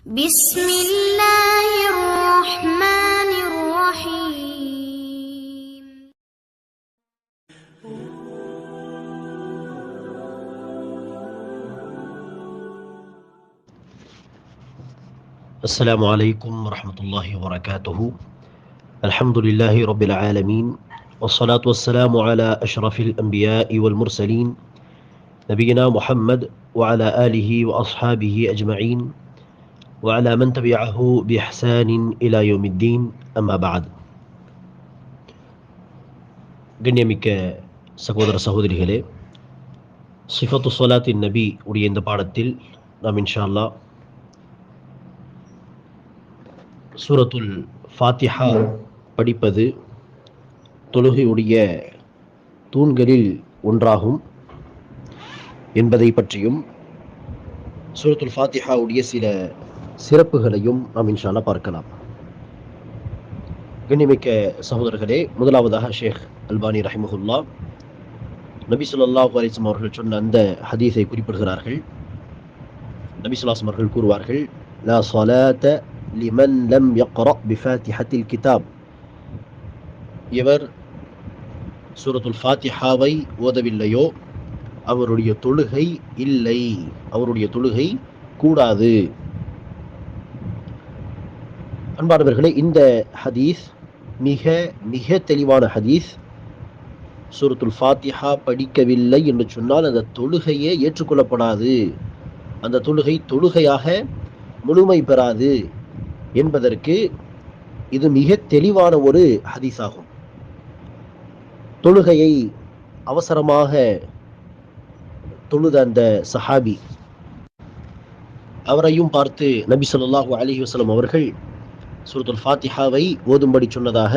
بسم الله الرحمن الرحيم. السلام عليكم ورحمة الله وبركاته. الحمد لله رب العالمين والصلاة والسلام على أشرف الأنبياء والمرسلين نبينا محمد وعلى آله وأصحابه أجمعين. وعلى من تبعه بإحسان إلى يوم الدين أما بعد கண்ணியமிக்க சகோதர சகோதரிகளே சிஃபத்து சொலாத்தின் நபி உடைய இந்த பாடத்தில் நாம் இன்ஷா அல்லாஹ் சூரத்துல் ஃபாத்திஹா படிப்பது தொழுகையுடைய தூண்களில் ஒன்றாகும் என்பதை பற்றியும் சூரத்துல் ஃபாத்திஹாவுடைய சில சிறப்புகளையும் நாம் இன்ஷால்லா பார்க்கலாம். கண்ணிமிக்க சகோதரர்களே முதலாவதாக ஷேக் அல்பானி ரஹிமஹுல்லா நபி ஸல்லல்லாஹு அலைஹி வஸல்லம் அவர்கள் சொன்ன அந்த ஹதீஸை குறிப்பிடுகிறார்கள். நபி ஸல்லல்லாஹு அவர்கள் கூறுவார்கள் லா ஸலாத்த லிமன் லம் யக்ரா பிஃபாத்திஹத்தில் கிதாப். இவர் சூரத்துல் ஃபாத்திஹாவை ஓதவில்லையோ? அவருடைய தொழுகை இல்லை. அவருடைய தொழுகை கூடாது. அன்பானவர்களே இந்த ஹதீஸ் மிக மிக தெளிவான ஹதீஸ். சூரத்துல் ஃபாத்திஹா படிக்கவில்லை என்று சொன்னால் அந்த தொழுகையே ஏற்றுக்கொள்ளப்படாது. அந்த தொழுகை தொழுகையாக முழுமை பெறாது என்பதற்கு இது மிக தெளிவான ஒரு ஹதீஸ் ஆகும் தொழுகையை அவசரமாக தொழுத அந்த சஹாபி அவரையும் பார்த்து நபி ஸல்லல்லாஹு அலி வசலம் அவர்கள் சூரத்துல் ஃபாத்திஹாவை ஓதும்படி சொன்னதாக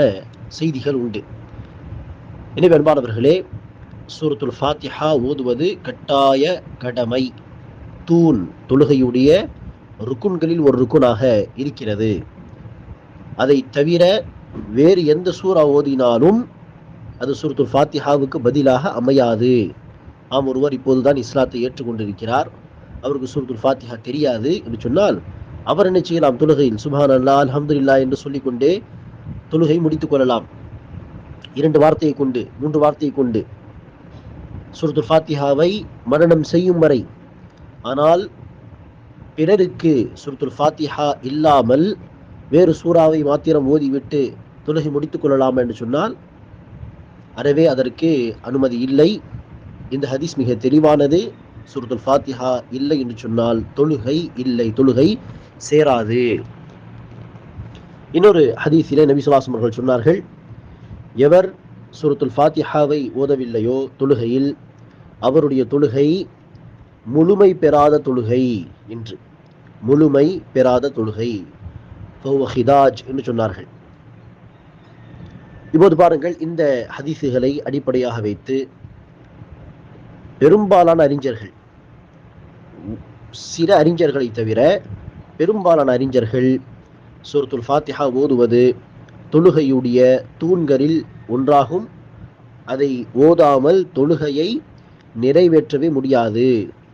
செய்திகள் உண்டு. எனவே அன்பானவர்களே சூரத்துல் ஃபாத்திஹா ஓதுவது கட்டாய கடமை. தூண் தொழுகையுடைய ருக்குன்களில் ஒரு ருக்குனாக இருக்கிறது. அதை தவிர வேறு எந்த சூறா ஓதினாலும் அது சூரத்துல் ஃபாத்திஹாவுக்கு பதிலாக அமையாது. ஆம் ஒருவர் இப்போதுதான் இஸ்லாத்தை ஏற்றுக்கொண்டிருக்கிறார். அவருக்கு சூரத்துல் ஃபாத்திஹா தெரியாது. என்று சொன்னால் அவர் என்ன செய்யலாம்? தொழுகையில். சுபான் அல்லா அலமதுல்லா என்று சொல்லிக்கொண்டே தொழுகை முடித்துக் கொள்ளலாம். இரண்டு வார்த்தையை கொண்டு மூன்று வார்த்தையை கொண்டு. சுருது ஃபாத்திஹாவை மரணம் செய்யும் வரை. ஆனால் பிறருக்கு சூரத்துல் ஃபாத்திஹா இல்லாமல் வேறு சூறாவை மாத்திரம் ஓதிவிட்டு தொழுகை முடித்துக் கொள்ளலாம் என்று சொன்னால் அறவே அதற்கு அனுமதி இல்லை. இந்த ஹதீஸ் மிக தெளிவானது. சூரத்துல் ஃபாத்திஹா இல்லை என்று சொன்னால் தொழுகை இல்லை. தொழுகை சேராது. இன்னொரு ஹதீஸிலே நபி சுல்லாசம் அவர்கள் சொன்னார்கள் எவர் சுரத்துல் ஃபாத்திஹாவை ஓதவில்லையோ தொழுகையில் அவருடைய தொழுகை முழுமை பெறாத தொழுகை என்று. முழுமை பெறாத தொழுகை. ஹிதாஜ் என்று சொன்னார்கள். இப்போது பாருங்கள் இந்த ஹதீஸுகளை அடிப்படையாக வைத்து பெரும்பாலான அறிஞர்கள் சில அறிஞர்களை தவிர பெரும்பாலான அறிஞர்கள் சூரத்துல் ஃபாத்திஹா ஓதுவது தொழுகையுடைய தூண்களில் ஒன்றாகும். அதை ஓதாமல் தொழுகையை நிறைவேற்றவே முடியாது.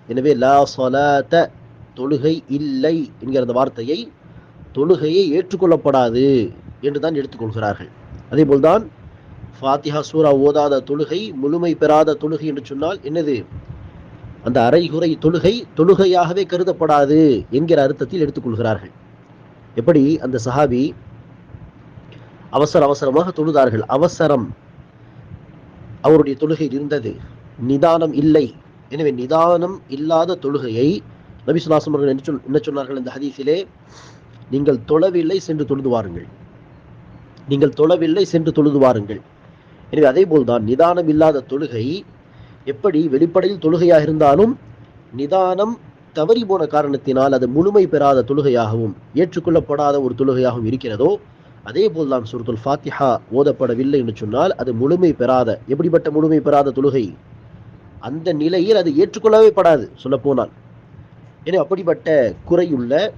எனவே லா சொலாத்த தொழுகை இல்லை என்கிற அந்த வார்த்தையை தொழுகையை ஏற்றுக்கொள்ளப்படாது என்று தான் எடுத்துக்கொள்கிறார்கள் அதே போல்தான் ஃபாத்திஹா சூரா ஓதாத தொழுகை முழுமை பெறாத தொழுகை என்று சொன்னால் என்னது? அந்த அரைகுறை தொழுகை தொழுகையாகவே கருதப்படாது என்கிற அர்த்தத்தில் எடுத்துக்கொள்கிறார்கள். எப்படி? அந்த சஹாபி அவசர அவசரமாக தொழுதார்கள். அவசரம். அவருடைய தொழுகையில் இருந்தது. நிதானம் இல்லை. எனவே நிதானம் இல்லாத தொழுகையை நபி சுல்லாசம் அவர்கள் என்ன சொல் என்ன சொன்னார்கள் இந்த ஹதீஸிலே? நீங்கள் தொழவில்லை சென்று தொழுது வாருங்கள். நீங்கள் தொழவில்லை சென்று தொழுது வாருங்கள். எனவே அதே போல்தான் நிதானம் இல்லாத தொழுகை எப்படி வெளிப்படையில் தொழுகையாக இருந்தாலும் நிதானம் தவறி போன காரணத்தினால் அது முழுமை பெறாத தொழுகையாகவும் ஏற்றுக்கொள்ளப்படாத ஒரு தொழுகையாகவும் இருக்கிறதோ அதே போல்தான் சுருத்துல் ஃபாத்திஹா ஓதப்படவில்லை என்று சொன்னால் அது முழுமை பெறாத எப்படிப்பட்ட முழுமை பெறாத தொழுகை? அந்த நிலையில் அது ஏற்றுக்கொள்ளவே படாது சொல்லப்போனால். எனவே அப்படிப்பட்ட குறையுள்ள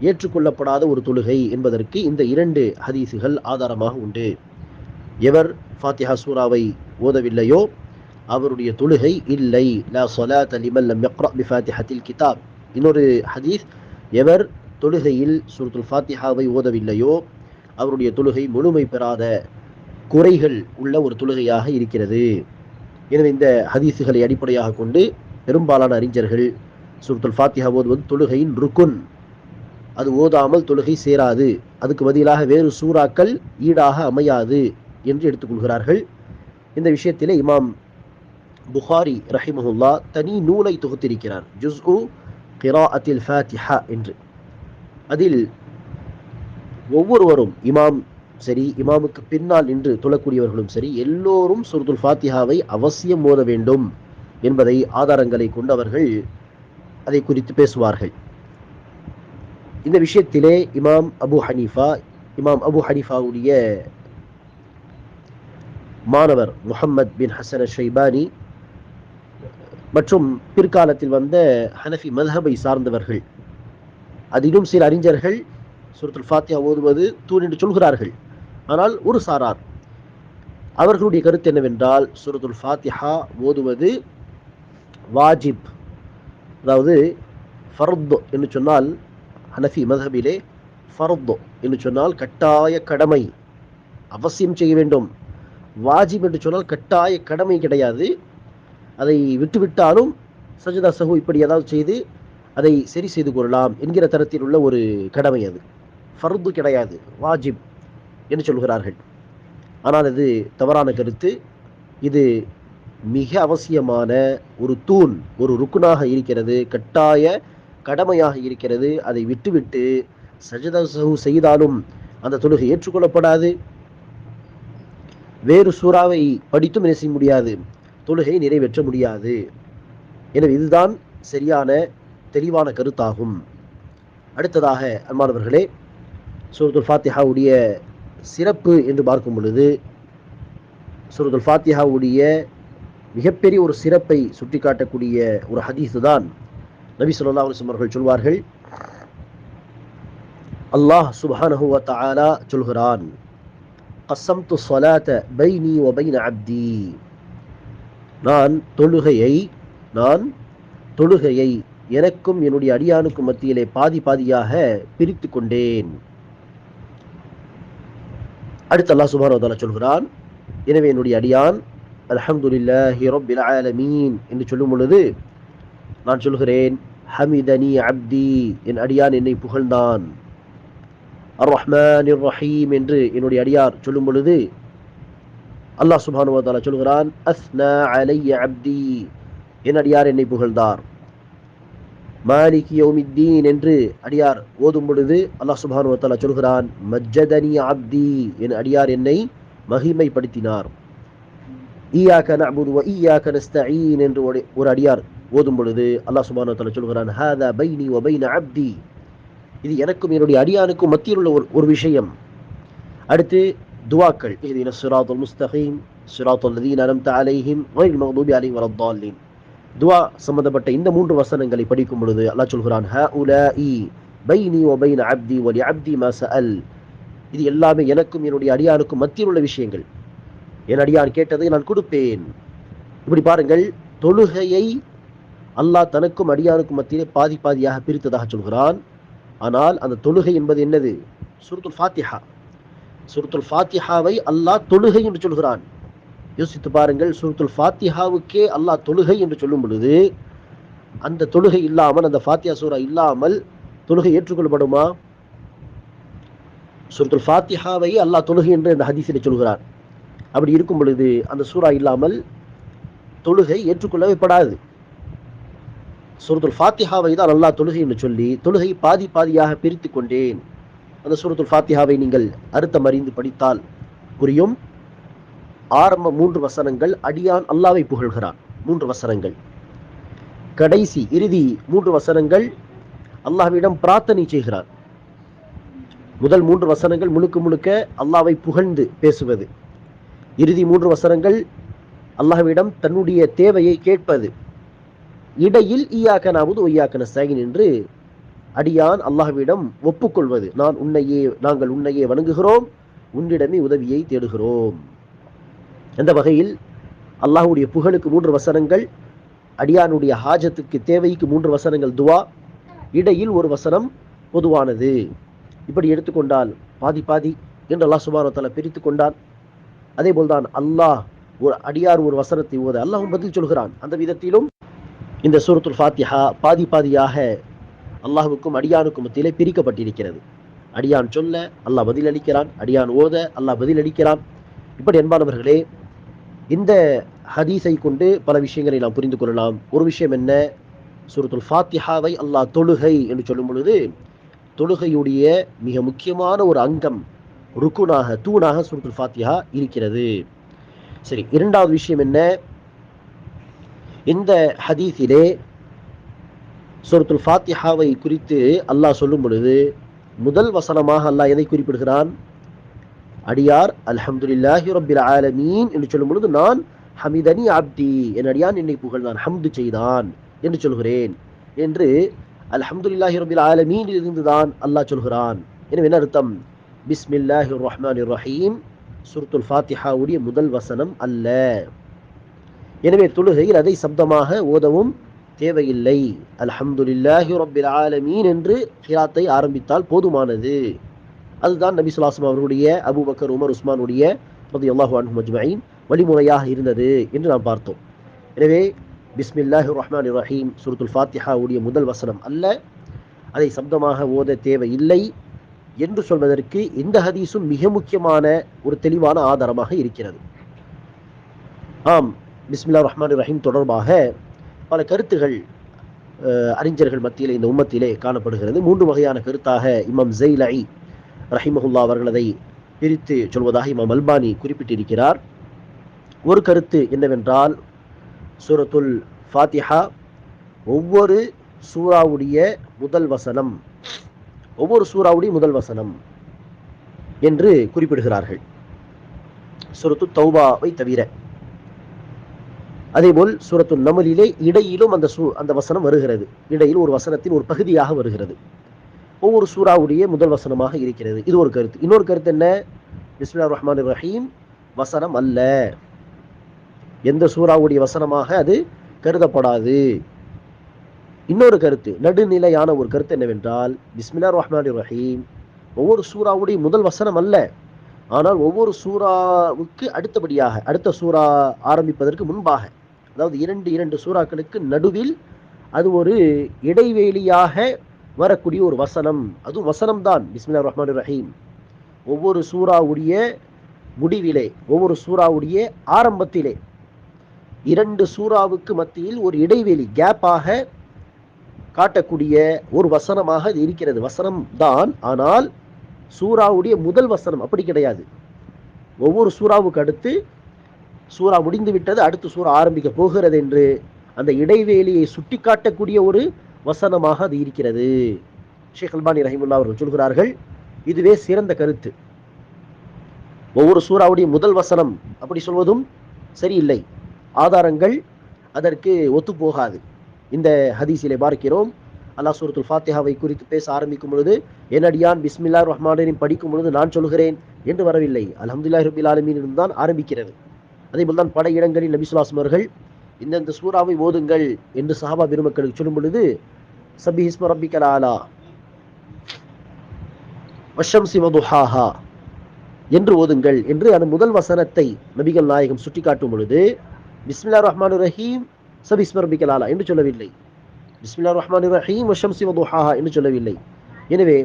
ஏற்றுக்கொள்ளப்படாத ஒரு தொழுகை என்பதற்கு இந்த இரண்டு ஹதீசுகள் ஆதாரமாக உண்டு. எவர் ஃபாத்திஹா சூராவை ஓதவில்லையோ அவருடைய தொழுகை இல்லை. லா சொலாத் அலிமல் லம் பிஃபாத்திஹத்தில் கிதாப். இன்னொரு ஹதீஸ் எவர் தொழுகையில் சுருத்துல் ஃபாத்திஹாவை ஓதவில்லையோ அவருடைய தொழுகை முழுமை பெறாத குறைகள் உள்ள ஒரு தொழுகையாக இருக்கிறது. எனவே இந்த ஹதீஸுகளை அடிப்படையாக கொண்டு பெரும்பாலான அறிஞர்கள் சுருத்துல் ஃபாத்திஹா ஓதுவது தொழுகையின் ருக்குன். அது ஓதாமல் தொழுகை சேராது. அதுக்கு பதிலாக வேறு சூறாக்கள் ஈடாக அமையாது என்று எடுத்துக்கொள்கிறார்கள். இந்த விஷயத்திலே இமாம் புகாரி ரஹிமஹுல்லா தனி நூலை தொகுத்திருக்கிறார். ஜுஸ்உ கிராஅத்தில் ஃபாத்திஹா என்று. அதில் ஒவ்வொருவரும் இமாம் சரி இமாமுக்கு பின்னால் நின்று தொழக்கூடியவர்களும் சரி எல்லோரும் சுருதுல் ஃபாத்திஹாவை அவசியம் மோத வேண்டும் என்பதை ஆதாரங்களை கொண்டவர்கள் அதை குறித்து பேசுவார்கள். இந்த விஷயத்திலே இமாம் அபு ஹனீஃபா இமாம் அபு ஹனீஃபாவுடைய மாணவர் முஹம்மத் பின் ஹசன் ஷைபானி மற்றும் பிற்காலத்தில் வந்த ஹனஃபி மதஹபை சார்ந்தவர்கள். அதிலும் சில அறிஞர்கள் சுரத்துல் ஃபாத்தியா ஓதுவது தூண் என்று சொல்கிறார்கள். ஆனால் ஒரு சாரார். அவர்களுடைய கருத்து என்னவென்றால் சுரத்துல் ஃபாத்திஹா ஓதுவது வாஜிப். அதாவது ஃபர்தோ என்று சொன்னால் ஹனஃபி மதஹபிலே ஃபர்தோ என்று சொன்னால் கட்டாய கடமை. அவசியம் செய்ய வேண்டும். வாஜிப் என்று சொன்னால் கட்டாய கடமை கிடையாது. அதை விட்டுவிட்டாலும் சஜிதா சஹு இப்படி ஏதாவது செய்து அதை சரி செய்து கொள்ளலாம் என்கிற தரத்தில் உள்ள ஒரு கடமை அது. ஃபர்து கிடையாது வாஜிப் என்று சொல்கிறார்கள். ஆனால் இது தவறான கருத்து. இது மிக அவசியமான ஒரு தூண் ஒரு ருக்குனாக இருக்கிறது கட்டாய கடமையாக இருக்கிறது. அதை விட்டுவிட்டு சஜிதா சஹு செய்தாலும் அந்த தொழுகை ஏற்றுக்கொள்ளப்படாது. வேறு சூறாவை படித்தும் என்ன செய்ய முடியாது? தொழுகை நிறைவேற்ற முடியாது. எனவே இதுதான் சரியான தெளிவான கருத்தாகும். அடுத்ததாக அன்பானவர்களே சூரத்துல் ஃபாத்திஹாவுடைய சிறப்பு என்று பார்க்கும் பொழுது சூரத்துல் ஃபாத்திஹாவுடைய மிகப்பெரிய ஒரு சிறப்பை சுட்டிக்காட்டக்கூடிய ஒரு ஹதீஸு தான் நபி சொல்லா அலைஹி அவர்கள் சொல்வார்கள் அல்லாஹ் சுப்ஹானஹு வ தஆலா சொல்கிறான். கஸம்து ஸலாத பைனி வ பைன அப்தி நான் தொழுகையை நான் தொழுகையை எனக்கும் என்னுடைய அடியானுக்கும் மத்தியிலே பாதி பாதியாக பிரித்து கொண்டேன். அடுத்து அல்லாஹ் சுப்ஹானஹு சொல்கிறான் எனவே என்னுடைய அடியான் அல்ஹம்துலில்லாஹி ரப்பில் ஆலமீன் என்று சொல்லும் பொழுது நான் சொல்கிறேன் ஹமிதனி அப்தி என் அடியான் என்னை புகழ்ந்தான். அர் ரஹ்மான் ரஹீம் என்று என்னுடைய அடியார் சொல்லும் பொழுது அல்லாஹ் சுப்ஹானஹு சொல்கிறான் அஸ்னா அலைய அப்தி. என் அடியார் என்னை புகழ்ந்தார்? மாலிக் யோமித்தீன் என்று அடியார் ஓதும் பொழுது அல்லாஹ் சுபானுவத்தாலா சொல்கிறான் மஜ்ஜதனி அப்தி என் அடியார் என்னை மகிமைப்படுத்தினார். ஈயாக்க நஅபுது வ ஈயாக்க நஸ்தஈன் என்று ஒரு ஒரு அடியார் ஓதும் பொழுது அல்லாஹ் சுபானுவத்தாலா சொல்கிறான் ஹாதா பைனி வ பைன அப்தி. இது எனக்கும் என்னுடைய அடியானுக்கும் மத்தியில் உள்ள ஒரு ஒரு விஷயம். அடுத்து துவாக்கள். இஹ்தின ஸிராத்தல் முஸ்தகீம் ஸிராத்தல் லதீன் அன்அம்த அலைஹிம் கைரில் மக்தூபி அலைஹிம் வரத்தாலின் துவா சம்பந்தப்பட்ட இந்த மூன்று வசனங்களை படிக்கும் பொழுது அல்லாஹ் சொல்கிறான் ஹஉலாஇ பைனி வ பைன அப்தி ஒலி அப்தி மச அல் இது எல்லாமே எனக்கும் என்னுடைய அடியாருக்கும் மத்தியில் உள்ள விஷயங்கள். என் அடியான் கேட்டதை நான் கொடுப்பேன். இப்படி பாருங்கள் தொழுகையை அல்லாஹ் தனக்கும் அடியானுக்கும் மத்தியிலே பாதி பாதியாக பிரித்ததாக சொல்கிறான். ஆனால் அந்த தொழுகை என்பது என்னது? சுருத்துல் ஃபாத்திஹா. சுருத்துல் ஃபாத்திஹாவை அல்லாஹ் தொழுகை என்று சொல்கிறான். யோசித்து பாருங்கள் சூரத்துல் ஃபாத்திஹாவுக்கே அல்லாஹ் தொழுகை என்று சொல்லும் பொழுது அந்த தொழுகை இல்லாமல் அந்த ஃபாத்தியா சூரா இல்லாமல் தொழுகை ஏற்றுக்கொள்ளப்படுமா? சூரத்துல் ஃபாத்திஹாவை அல்லாஹ் தொழுகை என்று அந்த ஹதீஸில் சொல்கிறார். அப்படி இருக்கும் பொழுது அந்த சூரா இல்லாமல் தொழுகை ஏற்றுக்கொள்ளப்படாது சூரத்துல் ஃபாத்திஹாவை தான் அல்லாஹ் தொழுகை என்று சொல்லி தொழுகை பாதி பாதியாக பிரித்து கொண்டேன். அந்த சூரத்துல் ஃபாத்திஹாவை நீங்கள் அறுத்தம் அறிந்து படித்தால் புரியும். ஆரம்ப மூன்று வசனங்கள் அடியான் அல்லாவை புகழ்கிறான். மூன்று வசனங்கள். கடைசி இறுதி மூன்று வசனங்கள் அல்லாஹ்விடம் பிரார்த்தனை செய்கிறார். முதல் மூன்று வசனங்கள் முழுக்க முழுக்க அல்லாவை புகழ்ந்து பேசுவது. இறுதி மூன்று வசனங்கள் அல்லாஹ்விடம் தன்னுடைய தேவையை கேட்பது. இடையில் ஈயாக்க நாவது ஒய்யாக்க என்று அடியான் அல்லாஹ்விடம் ஒப்புக்கொள்வது. நான் உன்னையே நாங்கள் உன்னையே வணங்குகிறோம். உன்னிடமே உதவியை தேடுகிறோம். அந்த வகையில் அல்லாஹ்வுடைய புகழுக்கு மூன்று வசனங்கள் அடியானுடைய ஹாஜத்துக்கு தேவைக்கு மூன்று வசனங்கள் துவா இடையில் ஒரு வசனம் பொதுவானது. இப்படி எடுத்துக்கொண்டால் பாதி பாதி என்று அல்லாஹ் சுபானோ பிரித்து கொண்டான். அதே போல்தான் அல்லாஹ் ஒரு அடியார் ஒரு வசனத்தை ஓத அல்லாஹும் பதில் சொல்கிறான். அந்த விதத்திலும் இந்த சூரத்துல் ஃபாத்திஹா பாதி பாதியாக அல்லாஹுக்கும் அடியானுக்கும் மத்தியிலே பிரிக்கப்பட்டிருக்கிறது. அடியான் சொல்ல அல்லாஹ் பதில் அளிக்கிறான் அடியான் ஓத அல்லாஹ் பதில் அளிக்கிறான் இப்படி என்பானவர்களே இந்த ஹதீஸை கொண்டு பல விஷயங்களை நாம் புரிந்து கொள்ளலாம். ஒரு விஷயம் என்ன? சுருத்துல் ஃபாத்திஹாவை அல்லாஹ் தொழுகை என்று சொல்லும் பொழுது தொழுகையுடைய மிக முக்கியமான ஒரு அங்கம் ருக்குனாக தூணாக சுருத்துல் ஃபாத்திஹா இருக்கிறது. சரி இரண்டாவது விஷயம் என்ன? இந்த ஹதீஸிலே சூரத்துல் ஃபாத்திஹாவை குறித்து அல்லாஹ் சொல்லும் பொழுது முதல் வசனமாக அல்லாஹ் எதை குறிப்பிடுகிறான்? அடியார் அல்ஹம்துலில்லாஹி ரபில் ஆலமீன் என்று சொல்லும் பொழுது நான் ஹமிதனி அப்தி என் அடியான் என்னை புகழ்ந்தான் ஹம்து செய்தான் என்று சொல்கிறேன் என்று அல்ஹம்துலில்லாஹி ரபில் ஆலமீன் இருந்துதான் அல்லாஹ் சொல்கிறான். எனவே என்ன அர்த்தம்? பிஸ்மில்லாஹி ரஹ்மான் ரஹீம் சுருத்துல் ஃபாத்திஹாவுடைய முதல் வசனம் அல்ல. எனவே தொழுகையில் அதை சப்தமாக ஓதவும் தேவையில்லை. அல்ஹம்துலில்லாஹி ரபில் ஆலமீன் என்று கிராத்தை ஆரம்பித்தால் போதுமானது. அதுதான் நபி சுல்லாஸ்லாம் அவர்களுடைய அபுபக்கர் உமர் உஸ்மானுடைய ரதி அல்லாஹு அன்ஹும் வழிமுறையாக இருந்தது என்று நாம் பார்த்தோம். எனவே பிஸ்மில்லாஹி ரஹ்மான் ரஹீம் சுருத்துல் ஃபாத்திஹாவுடைய முதல் வசனம் அல்ல. அதை சப்தமாக ஓத தேவையில்லை என்று சொல்வதற்கு இந்த ஹதீஸும் மிக முக்கியமான ஒரு தெளிவான ஆதாரமாக இருக்கிறது. ஆம் பிஸ்மில்லா ரஹ்மான் ரஹீம் தொடர்பாக பல கருத்துகள் அஹ், அறிஞர்கள் மத்தியிலே இந்த உம்மத்திலே காணப்படுகிறது. மூன்று வகையான கருத்தாக இமாம் ஜெய்லஇ ரஹிமஹுல்லா அவர்கள் அதை பிரித்து சொல்வதாக இமாம் அல்பானி குறிப்பிட்டிருக்கிறார். ஒரு கருத்து என்னவென்றால் சூரத்துல் ஃபாத்திஹா ஒவ்வொரு சூறாவுடைய முதல் வசனம் ஒவ்வொரு சூறாவுடைய முதல் வசனம் என்று குறிப்பிடுகிறார்கள். சுரத்து தௌபாவை தவிர அதேபோல் சூரத்து நமலிலே இடையிலும் அந்த சூ அந்த வசனம் வருகிறது. இடையில் ஒரு வசனத்தின் ஒரு பகுதியாக வருகிறது. ஒவ்வொரு சூறாவுடைய முதல் வசனமாக இருக்கிறது. இது ஒரு கருத்து. இன்னொரு கருத்து என்ன? பிஸ்மில்லா ரஹ்மான் ரஹீம். வசனம் அல்ல. எந்த சூறாவுடைய வசனமாக அது கருதப்படாது. இன்னொரு கருத்து நடுநிலையான ஒரு கருத்து என்னவென்றால் பிஸ்மில்லா ரஹ்மான் ரஹீம். ஒவ்வொரு சூறாவுடைய முதல் வசனம் அல்ல. ஆனால் ஒவ்வொரு சூறாவுக்கு அடுத்தபடியாக அடுத்த சூறா ஆரம்பிப்பதற்கு முன்பாக அதாவது இரண்டு இரண்டு சூறாக்களுக்கு நடுவில் அது ஒரு இடைவேளியாக வரக்கூடிய ஒரு வசனம். அதுவும் வசனம் தான் பிஸ்மில்லா ரஹ்மான் ரஹீம். ஒவ்வொரு சூறாவுடைய முடிவிலே ஒவ்வொரு சூறாவுடைய ஆரம்பத்திலே இரண்டு சூறாவுக்கு மத்தியில் ஒரு இடைவெளி கேப்பாக காட்டக்கூடிய ஒரு வசனமாக அது இருக்கிறது. வசனம் தான் ஆனால் சூறாவுடைய முதல் வசனம் அப்படி கிடையாது. ஒவ்வொரு சூறாவுக்கு அடுத்து சூறா முடிந்து விட்டது அடுத்து சூறா ஆரம்பிக்க போகிறது என்று அந்த இடைவேளியை சுட்டிக்காட்டக்கூடிய ஒரு வசனமாக அது இருக்கிறது. ஷேக் அல்பானி ரஹிமுல்லா அவர்கள் சொல்கிறார்கள் இதுவே சிறந்த கருத்து. ஒவ்வொரு சூறாவுடைய முதல் வசனம் அப்படி சொல்வதும் சரியில்லை. ஆதாரங்கள் அதற்கு ஒத்துப்போகாது இந்த ஹதீஸிலே பார்க்கிறோம் அல்லாஹ் சூரத்துல் ஃபாத்திஹாவை குறித்து பேச ஆரம்பிக்கும் பொழுது என்னடியான் பிஸ்மில்லா ரஹ்மானின் படிக்கும் பொழுது நான் சொல்கிறேன் என்று வரவில்லை. அல்ஹம்துலில்லாஹி ரபில் ஆலமீன் தான் ஆரம்பிக்கிறது. அதே போல் தான் பல இடங்களில் நபிசுல்லாஸ்லம் அவர்கள் இந்தந்த சூறாவை ஓதுங்கள் என்று சஹாபா பெருமக்களுக்கு சொல்லும் பொழுது சபி ஹிஸ்ம ரப்பி கலாலா வஷம் வதுஹாஹா என்று ஓதுங்கள் என்று அந்த முதல் வசனத்தை நபிகள் நாயகம் சுட்டிக்காட்டும் பொழுது பிஸ்மில்லா ரஹ்மான் ரஹீம் சபி ஹிஸ்ம ரப்பி கலாலா என்று சொல்லவில்லை. பிஸ்மில்லா ரஹ்மான் ரஹீம் வஷம் வதுஹாஹா என்று சொல்லவில்லை. எனவே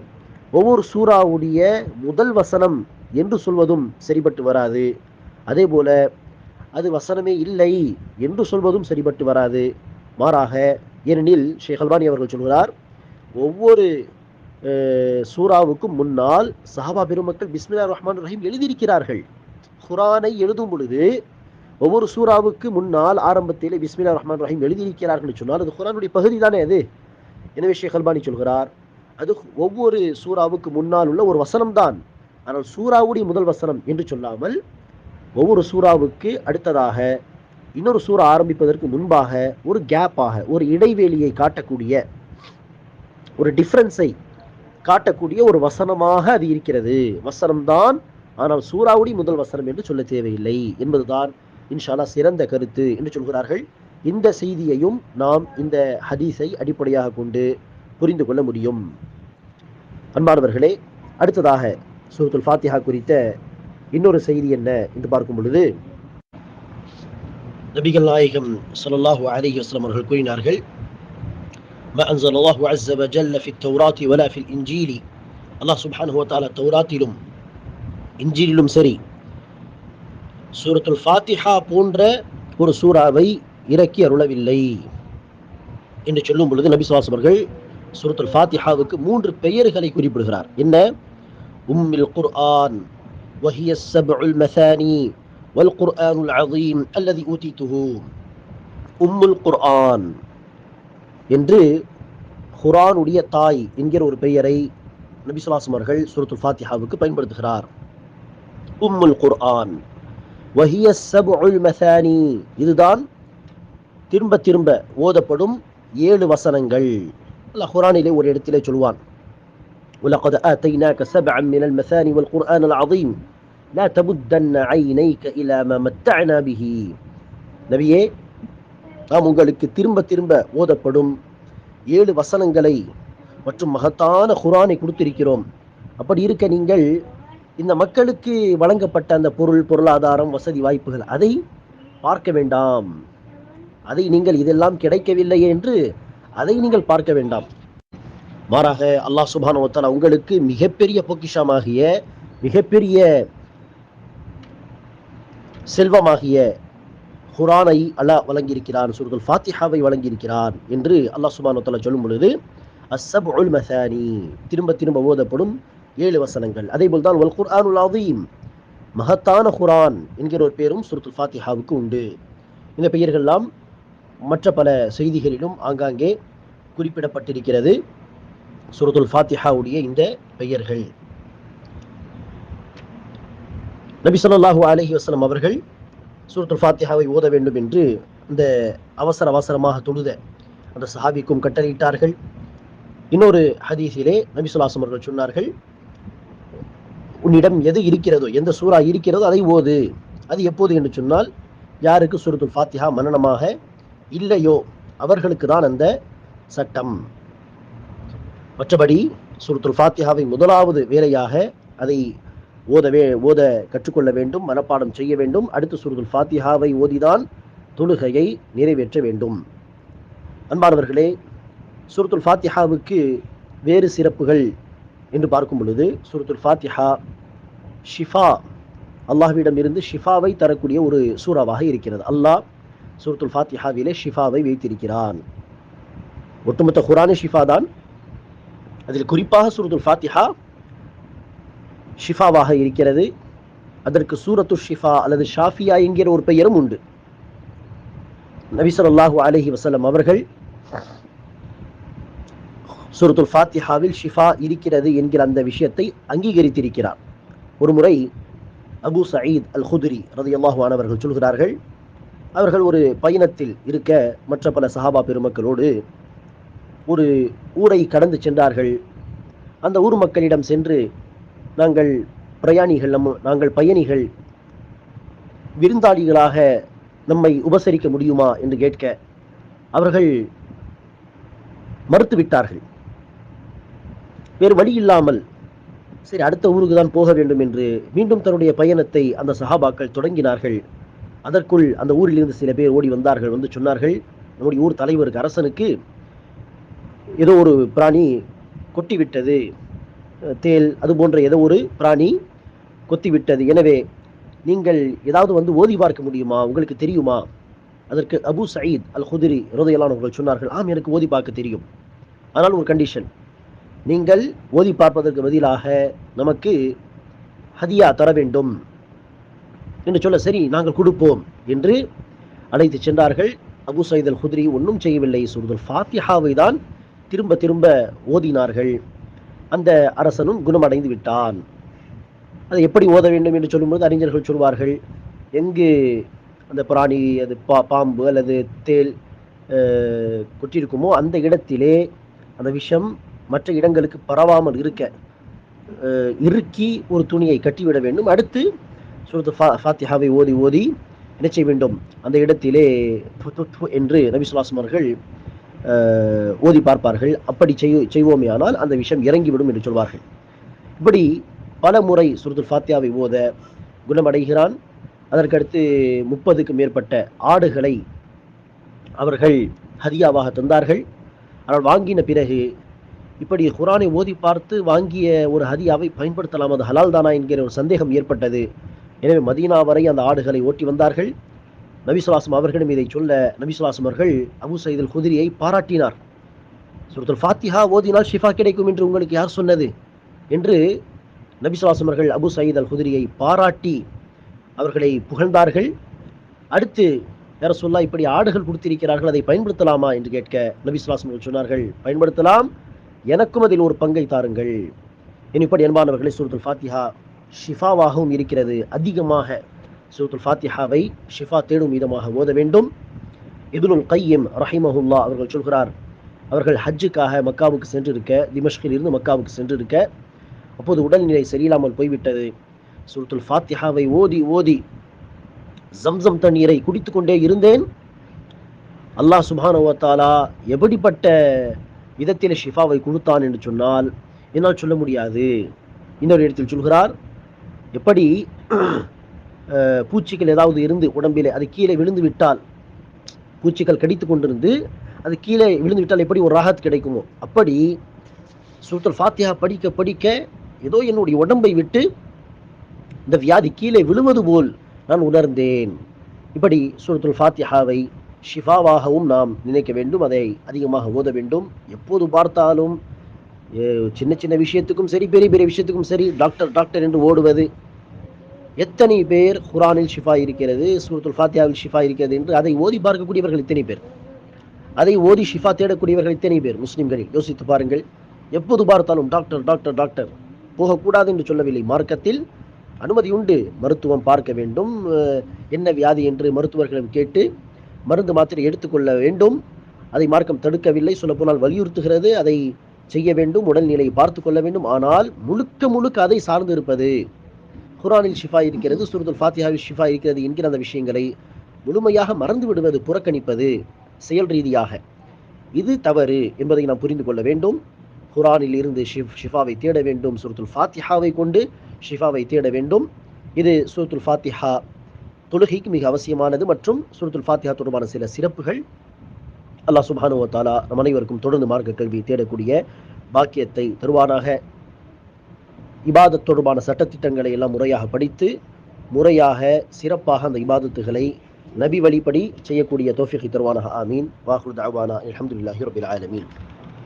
ஒவ்வொரு சூறாவுடைய முதல் வசனம் என்று சொல்வதும் சரிபட்டு வராது. அதே போல அது வசனமே இல்லை என்று சொல்வதும் சரிபட்டு வராது. மாறாக ஏனெனில் ஷேக் அல்பானி அவர்கள் சொல்கிறார் ஒவ்வொரு சூராவுக்கும் சூறாவுக்கும் முன்னால் சஹாபா பெருமக்கள் பிஸ்மில்லா ரஹ்மான் ரஹீம் எழுதியிருக்கிறார்கள். குரானை எழுதும் பொழுது ஒவ்வொரு சூறாவுக்கு முன்னால் ஆரம்பத்திலே பிஸ்மில்லா ரஹ்மான் ரஹீம் எழுதியிருக்கிறார்கள் சொன்னால் அது குரானுடைய பகுதி தானே அது? எனவே ஷேக் அல்பானி சொல்கிறார் அது ஒவ்வொரு சூறாவுக்கு முன்னால் உள்ள ஒரு வசனம் தான் ஆனால் சூறாவுடைய முதல் வசனம் என்று சொல்லாமல் ஒவ்வொரு சூறாவுக்கு அடுத்ததாக இன்னொரு சூறா ஆரம்பிப்பதற்கு முன்பாக ஒரு கேப்பாக ஒரு இடைவெளியை காட்டக்கூடிய ஒரு டிஃப்ரென்ஸை காட்டக்கூடிய ஒரு வசனமாக அது இருக்கிறது. வசனம்தான் ஆனால் சூறாவுடைய முதல் வசனம் என்று சொல்ல தேவையில்லை என்பதுதான் இன்ஷால்லா சிறந்த கருத்து என்று சொல்கிறார்கள். இந்த செய்தியையும் நாம் இந்த ஹதீஸை அடிப்படையாக கொண்டு புரிந்து கொள்ள முடியும். அன்பானவர்களே அடுத்ததாக சூரத்துல் ஃபாத்திஹா குறித்த இன்னொரு செய்தி என்ன என்று பார்க்கும் பொழுது நபிகள் நாயகம் ஸல்லல்லாஹு அலைஹி வஸல்லம் அவர்கள் கூறினார்கள் ما أنزل الله عز وجل في التوراة ولا في الإنجيل الله سبحانه وتعالى தௌராத்திலும் இஞ்சிலும் சரி சூரத்துல் ஃபாத்திஹா போன்ற ஒரு சூறாவை இறக்கி அருளவில்லை என்று சொல்லும் பொழுது நபி சுவாஸ் அவர்கள் சூரத்துல் ஃபாத்திஹாவுக்கு மூன்று பெயர்களை குறிப்பிடுகிறார் என்ன உம்மில் குர்ஆன் وهي السبع المثاني والقرآن العظيم الذي أوتيته أم القرآن என்று குரானுடைய தாய் என்கிற ஒரு பெயரை நபி சொல்லாசம் அவர்கள் சூரத்துல் ஃபாத்திஹாவுக்கு பயன்படுத்துகிறார் உம்முல் குர்ஆன் வஹிய சபுல் மசானி இதுதான் திரும்ப திரும்ப ஓதப்படும் ஏழு வசனங்கள் அல்லாஹ் குரானிலே ஒரு இடத்திலே சொல்வான் ولقد آتيناك سبعا من المثاني والقرآن العظيم لا லா தபுத்தன்ன ஐனைக்க இலாம மத்தனா பிஹி நபியே நாம் உங்களுக்கு திரும்ப திரும்ப ஓதப்படும் ஏழு வசனங்களை மற்றும் மகத்தான குரானை கொடுத்திருக்கிறோம். அப்படி இருக்க நீங்கள் இந்த மக்களுக்கு வழங்கப்பட்ட அந்த பொருள் பொருளாதாரம் வசதி வாய்ப்புகள் அதை பார்க்க வேண்டாம். அதை நீங்கள் இதெல்லாம் கிடைக்கவில்லை என்று அதை நீங்கள் பார்க்க வேண்டாம். மாறாக அல்லாஹ் சுபானோத்தலா உங்களுக்கு மிகப்பெரிய பொக்கிஷமாகிய மிகப்பெரிய செல்வமாகிய குரானை அல்லாஹ் வழங்கியிருக்கிறான் சூரத்துல் ஃபாத்திஹாவை வழங்கியிருக்கிறான் என்று அல்லாஹ் சுபான் சொல்லும் பொழுது அஸ்ஸப் உல் மசானி திரும்ப திரும்ப ஓதப்படும் ஏழு வசனங்கள். அதே போல்தான் ஒல் குர்ஆன் அதீம் மகத்தான குரான் என்கிற ஒரு பேரும் சுருத்துல் ஃபாத்திஹாவுக்கு உண்டு. இந்த பெயர்கள்லாம் மற்ற பல செய்திகளிலும் ஆங்காங்கே குறிப்பிடப்பட்டிருக்கிறது. சூரத்துல் ஃபாத்திஹாவுடைய இந்த பெயர்கள். நபி சொல்லாஹூ அலஹி வசலம் அவர்கள் சூரத்துல் ஃபாத்திஹாவை ஓத வேண்டும் என்று இந்த அவசர அவசரமாக தொழுத அந்த சஹாபிக்கும் கட்டளையிட்டார்கள். இன்னொரு ஹதீஸிலே நபி சொல்லாசம் அவர்கள் சொன்னார்கள் உன்னிடம் எது இருக்கிறதோ எந்த சூறா இருக்கிறதோ அதை ஓது. அது எப்போது? என்று சொன்னால் யாருக்கு? சூரத்துல் ஃபாத்திஹா மன்னனமாக இல்லையோ அவர்களுக்கு தான் அந்த சட்டம். மற்றபடி சூரத்துல் ஃபாத்திஹாவை முதலாவது வேலையாக அதை ஓதவே ஓத கற்றுக்கொள்ள வேண்டும் மனப்பாடம் செய்ய வேண்டும். அடுத்து சுருதுல் ஃபாத்திஹாவை ஓதிதான் தொழுகையை நிறைவேற்ற வேண்டும். அன்பானவர்களே சுருத்துல் ஃபாத்திஹாவுக்கு வேறு சிறப்புகள் என்று பார்க்கும் பொழுது சுருத்துல் ஃபாத்திஹா ஷிஃபா அல்லாஹ்விடம் இருந்து ஷிஃபாவை தரக்கூடிய ஒரு சூறாவாக இருக்கிறது. அல்லாஹ் சூரத்துல் ஃபாத்திஹாவிலே ஷிஃபாவை வைத்திருக்கிறான். ஒட்டுமொத்த குரானே ஷிஃபா தான். அதில் குறிப்பாக சூரத்துல் ஃபாத்திஹா ஷிஃபாவாக இருக்கிறது. அதற்கு சூரத்து ஷிஃபா அல்லது ஷாஃபியா என்கிற ஒரு பெயரும் உண்டு. நபிசல்லாஹு அலஹி வசலம் அவர்கள் சூரத்துல் ஃபாத்திஹாவில் ஷிஃபா இருக்கிறது என்கிற அந்த விஷயத்தை அங்கீகரித்திருக்கிறார். ஒரு முறை அபு சயீத் அல் ஹுதுரி ரதியல்லாஹு அவர்கள் சொல்கிறார்கள் அவர்கள் ஒரு பயணத்தில் இருக்க மற்ற பல சஹாபா பெருமக்களோடு ஒரு ஊரை கடந்து சென்றார்கள். அந்த ஊர் மக்களிடம் சென்று நாங்கள் பிரயாணிகள் நம்ம நாங்கள் பயணிகள் விருந்தாளிகளாக நம்மை உபசரிக்க முடியுமா என்று கேட்க அவர்கள் மறுத்துவிட்டார்கள். வேறு வழி இல்லாமல் சரி அடுத்த ஊருக்கு தான் போக வேண்டும் என்று மீண்டும் தன்னுடைய பயணத்தை அந்த சஹாபாக்கள் தொடங்கினார்கள். அதற்குள் அந்த ஊரிலிருந்து சில பேர் ஓடி வந்தார்கள் வந்து சொன்னார்கள் நம்முடைய ஊர் தலைவருக்கு அரசனுக்கு ஏதோ ஒரு பிராணி கொட்டிவிட்டது. தேல் அது போன்ற ஏதோ ஒரு பிராணி கொத்திவிட்டது. எனவே நீங்கள் ஏதாவது வந்து ஓதி பார்க்க முடியுமா? உங்களுக்கு தெரியுமா? அதற்கு அபு சயீத் அல் குதிரி அவர்கள் சொன்னார்கள் ஆம் எனக்கு ஓதி பார்க்க தெரியும். ஆனால் ஒரு கண்டிஷன் நீங்கள் ஓதி பார்ப்பதற்கு பதிலாக நமக்கு ஹதியா தர வேண்டும். என்று சொல்ல சரி நாங்கள் கொடுப்போம் என்று அழைத்து சென்றார்கள். அபு சயீத் அல் குதிரி ஒன்றும் செய்யவில்லை. சூரத்துல் ஃபாத்திஹாவை தான் திரும்ப திரும்ப ஓதினார்கள். அந்த அரசனும் குணமடைந்து விட்டான். அதை எப்படி ஓத வேண்டும் என்று சொல்லும்போது அறிஞர்கள் சொல்வார்கள் எங்கு அந்த பிராணி அது பா பாம்பு அல்லது தேல் கொட்டியிருக்குமோ அந்த இடத்திலே அந்த விஷம் மற்ற இடங்களுக்கு பரவாமல் இருக்க இறுக்கி ஒரு துணியை கட்டிவிட வேண்டும். அடுத்து சூரத்து ஃபா ஃபாத்திஹாவை ஓதி ஓதி என்ன செய்ய வேண்டும்? அந்த இடத்திலே என்று நபி சொல்லாசம் ஓதி பார்ப்பார்கள். அப்படி செய் செய்வோமேயானால் அந்த விஷயம் இறங்கிவிடும் என்று சொல்வார்கள். இப்படி பல முறை சுருத்துல் ஃபாத்தியாவை ஓத குணமடைகிறான். அதற்கடுத்து முப்பதுக்கு மேற்பட்ட ஆடுகளை அவர்கள் ஹதியாவாக தந்தார்கள். ஆனால் வாங்கின பிறகு இப்படி குரானை ஓதி பார்த்து வாங்கிய ஒரு ஹதியாவை பயன்படுத்தலாம் அது ஹலால் தானா என்கிற ஒரு சந்தேகம் ஏற்பட்டது. எனவே மதீனா வரை அந்த ஆடுகளை ஓட்டி வந்தார்கள். நபிசுலாசம் அவர்களிடம் இதை சொல்ல நபிசுலாசம் அவர்கள் அபு சயீதுல் குதிரியை பாராட்டினார். சுரத்துல் ஃபாத்திஹா ஓதினால் ஷிஃபா கிடைக்கும் என்று உங்களுக்கு யார் சொன்னது? என்று நபிசுலாசம் அவர்கள் அபு சயீத் அல் குதிரியை பாராட்டி அவர்களை புகழ்ந்தார்கள். அடுத்து யார சொல்லா இப்படி ஆடுகள் கொடுத்திருக்கிறார்கள் அதை பயன்படுத்தலாமா? என்று கேட்க நபிசுலாசம் அவர்கள் சொன்னார்கள் பயன்படுத்தலாம். எனக்கும் அதில் ஒரு பங்கை தாருங்கள். இனி இப்படி என்பானவர்களை ஃபாத்திஹா ஷிஃபாவாகவும் இருக்கிறது. அதிகமாக சூரத்துல் ஃபாத்திஹாவை ஷிஃபா தேடும் விதமாக ஓத வேண்டும். இதுலுல் கையம் ரஹிமஹுல்லா அவர்கள் சொல்கிறார் அவர்கள் ஹஜ்ஜுக்காக மக்காவுக்கு சென்றிருக்க திமஷ்கில் இருந்து மக்காவுக்கு சென்றிருக்க அப்போது உடல்நிலை சரியில்லாமல் போய்விட்டது. சூரத்துல் ஃபாத்திஹாவை ஓதி ஓதி ஜம்சம் தண்ணீரை குடித்து கொண்டே இருந்தேன். அல்லாஹ் சுபானுவத்தாலா எப்படிப்பட்ட விதத்தில் ஷிஃபாவை கொடுத்தான் என்று சொன்னால் என்னால் சொல்ல முடியாது. இன்னொரு இடத்தில் சொல்கிறார் எப்படி பூச்சிகள் ஏதாவது இருந்து உடம்பிலே அது கீழே விழுந்து விட்டால் பூச்சிகள் கடித்து கொண்டிருந்து அது கீழே விழுந்து விட்டால் எப்படி ஒரு ராகத் கிடைக்குமோ அப்படி சூத்தல் ஃபாத்தியா படிக்க படிக்க ஏதோ என்னுடைய உடம்பை விட்டு இந்த வியாதி கீழே விழுவது போல் நான் உணர்ந்தேன். இப்படி சூரத்துல் ஃபாத்தியாவை ஷிஃபாவாகவும் நாம் நினைக்க வேண்டும் அதை அதிகமாக ஓத வேண்டும். எப்போது பார்த்தாலும் சின்ன சின்ன விஷயத்துக்கும் சரி பெரிய பெரிய விஷயத்துக்கும் சரி டாக்டர் டாக்டர் என்று ஓடுவது எத்தனை பேர் குரானில் ஷிஃபா இருக்கிறது சூரத்துல் ஃபாத்தியாவில் ஷிஃபா இருக்கிறது என்று அதை ஓதி பார்க்கக்கூடியவர்கள் இத்தனை பேர். அதை ஓதி ஷிஃபா தேடக்கூடியவர்கள் இத்தனை பேர் முஸ்லிம்களில் யோசித்து பாருங்கள். எப்போது பார்த்தாலும் டாக்டர் டாக்டர் டாக்டர் போகக்கூடாது என்று சொல்லவில்லை. மார்க்கத்தில் அனுமதி உண்டு. மருத்துவம் பார்க்க வேண்டும். என்ன வியாதி என்று மருத்துவர்களிடம் கேட்டு மருந்து மாத்திரை எடுத்துக்கொள்ள வேண்டும். அதை மார்க்கம் தடுக்கவில்லை. சொல்லப்போனால் வலியுறுத்துகிறது. அதை செய்ய வேண்டும். உடல்நிலையை பார்த்து கொள்ள வேண்டும். ஆனால் முழுக்க முழுக்க அதை சார்ந்து இருப்பது குரானில் ஷிஃபா இருக்கிறது சுருதுல் ஃபாத்தியாவில் ஷிஃபா இருக்கிறது என்கிற அந்த விஷயங்களை முழுமையாக மறந்து விடுவது புறக்கணிப்பது செயல் ரீதியாக. இது தவறு என்பதை நாம் புரிந்து கொள்ள வேண்டும். குரானில் இருந்து ஷிஃப் ஷிஃபாவை தேட வேண்டும் சுருத்துல் ஃபாத்திஹாவை கொண்டு ஷிஃபாவை தேட வேண்டும். இது சுருத்துல் ஃபாத்திஹா தொழுகைக்கு மிக அவசியமானது மற்றும் சுருத்துல் ஃபாத்திஹா தொடர்பான சில சிறப்புகள். அல்லாஹ் சுப்ஹானஹு வ நம் அனைவருக்கும் தொடர்ந்து மார்க்க கல்வியை தேடக்கூடிய பாக்கியத்தை தருவானாக. இபாதத் தொடர்பான சட்டத்திட்டங்களை எல்லாம் முறையாக படித்து முறையாக சிறப்பாக அந்த இபாதத்துகளை நபி வழிப்படி செய்யக்கூடிய தோஃபிகை தருவானாக. ஆமீன். வாஹுல் தாவானா அலமதுல்லாஹி ரபில் ஆலமீன்.